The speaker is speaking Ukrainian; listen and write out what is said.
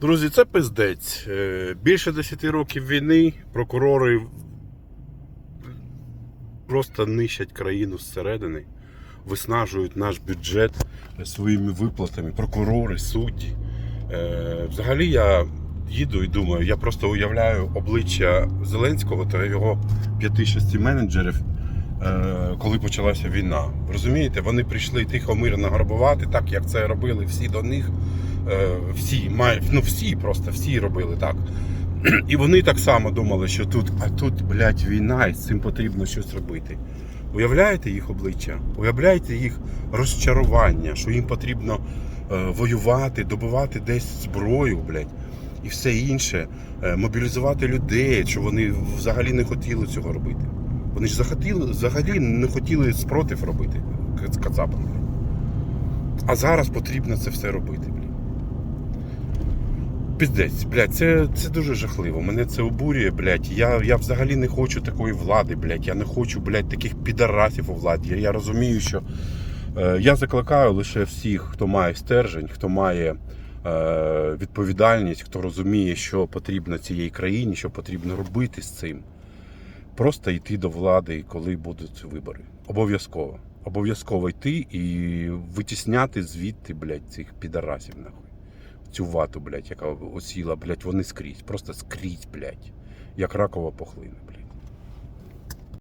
Друзі, це пиздець. Е, Більше 10 років війни прокурори просто нищать країну зсередини, виснажують наш бюджет своїми виплатами, прокурори, судді. Е, Взагалі я їду і думаю, я просто уявляю обличчя Зеленського та його 5-6 менеджерів, е, коли почалася війна. Розумієте, вони прийшли тихо мирно грабувати, так як це робили всі до них. Е, Всі, май- ну всі просто всі робили так. І вони так само думали, що тут, а тут, блядь, війна, і з цим потрібно щось робити. Уявляєте їх обличчя? Уявляєте їх розчарування, що їм потрібно е, воювати, добувати десь зброю, блядь, і все інше, е, мобілізувати людей, що вони взагалі не хотіли цього робити. Вони ж захотіли, взагалі не хотіли спротив робити з Кацапом. А зараз потрібно це все робити. Піздець, блядь, це, це дуже жахливо. Мене це обурює, блядь. Я, я взагалі не хочу такої влади, блядь. Я не хочу, блядь, таких підарасів у владі. Я, я розумію, що е, я закликаю лише всіх, хто має стержень, хто має е, відповідальність, хто розуміє, що потрібно цій країні, що потрібно робити з цим. Просто йти до влади, коли будуть вибори. Обов'язково. Обов'язково йти і витісняти звідти, блядь, цих підарасів, нахуй цю вату, блядь, яка осіла, блядь, вони скрізь. Просто скрізь, блядь. Як ракова пухлина, блядь.